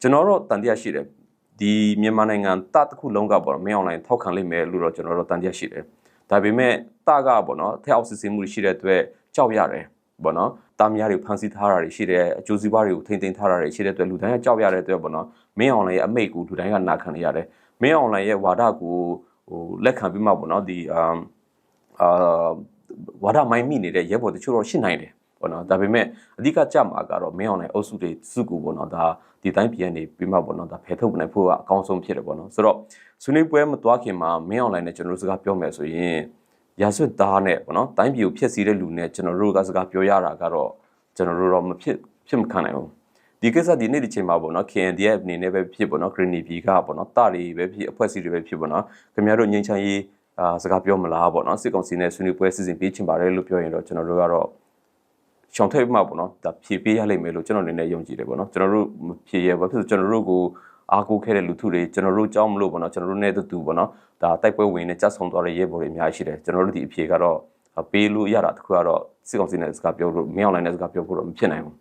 ကျွန်တော်တို့တန်တရားရှိတယ်ဒီမြန်မာနိုင်ငံတတစ်ခုလုံးကပေါ့နော်မင်းအွန်လိုင်းထောက်ခံလိမ့်မယ်လို့တော့ကျွန်တော်တို့တန်တရားရှိတယ်ဒါပေမဲ့တကပေါ့နော်ထက်အောက်စစ်စင်မှုတွေရှိတဲ့အတွက်ကြောက်ရတယ်ပေါ့နော်တာမယားတွေဖန်ဆီးထားတာတွေရှိတယ်အကျိုးစီးပွားတွေကိုထိမ့်သိမ်းထားတာတွေရှိတဲ့အတွက်လူတိုင်းကကြောက်ရတဲ့အတွက်ပေါ့နော်မင်းအွန်လိုင်းရဲ့အမိတ်ကိုလူတိုင်းကနာခံနေရတယ်မင်းအွန်လိုင်းရဲ့ဝါဒကိုဟိုလက်ခံပြီးမှပေါ့နော်ဒီအမ်အာဝါဒမိုင်းမိနေတဲ့ရဲဘော်တချို့တော့ရှိနိုင်တယ် ပေါ့နော်ဒါပေမဲ့အဓိကကြမှာကတော့မင်းအောင်နိုင်အုပ်စုတွေစုကူပေါ့နော်ဒါဒီတိုင်းပြည်ကနေပြီးမှပေါ့နော်ဒါဖယ်ထုတ်နိုင်ဖို့ကအကောင်းဆုံးဖြစ်တယ်ပေါ့နော်ဆိုတော့ဆွေးနွေးပွဲမသွားခင်မှာမင်းအောင်နိုင်နဲ့ကျွန်တော်တို့စကားပြောမယ်ဆိုရင်ရာဆွတ်သားနဲ့ပေါ့နော်တိုင်းပြည်ကိုဖျက်ဆီးတဲ့လူနဲ့ကျွန်တော်တို့ကစကားပြောရတာကတော့ကျွန်တော်တို့တော့မဖြစ်ဖြစ်မခံနိုင်ဘူးဒီကိစ္စဒီနေ့ဒီချိန်မှာပေါ့နော် KNDF အနေနဲ့ပဲဖြစ်ပေါ့နော် Green Navy ကပေါ့နော်တာတွေပဲဖြစ်အဖွဲ့အစည်းတွေပဲဖြစ်ပေါ့နော်ခင်ဗျားတို့ငြိမ်းချမ်းရေးအာစကားပြောမလားပေါ့နော်စစ်ကောင်စီနဲ့ဆွေးနွေးပွဲစီစဉ်ပေးချင်ပါတယ်လို့ပြောရင်တော့ကျွန်တော်တို့ကတော့ ရှောင်ထိတ်မှပေါ့နော်ဒါဖြည့်ပေးရလိမ့်မယ်လို့ကျွန်တော်အနေနဲ့ယုံကြည်တယ်ပေါ့နော်ကျွန်တော်တို့မဖြည့်ရဘာဖြစ်လို့ကျွန်တော်တို့ကိုအားကိုးခဲ့တဲ့လူထုတွေကျွန်တော်တို့ကြောင်းမလို့ပေါ့နော်ကျွန်တော်တို့နဲ့တူပေါ့နော်ဒါတိုက်ပွဲဝင်နဲ့ကြက်ဆုံသွားတဲ့ရဲဘော်တွေအများကြီးရှိတယ်ကျွန်တော်တို့ဒီအဖြေကတော့ပေးလို့ရတာတခုကတော့စစ်ကောင်စီနဲ့စကားပြောလို့မင်းအောင်လိုင်းနဲ့စကားပြောဖို့တော့မဖြစ်နိုင်ဘူး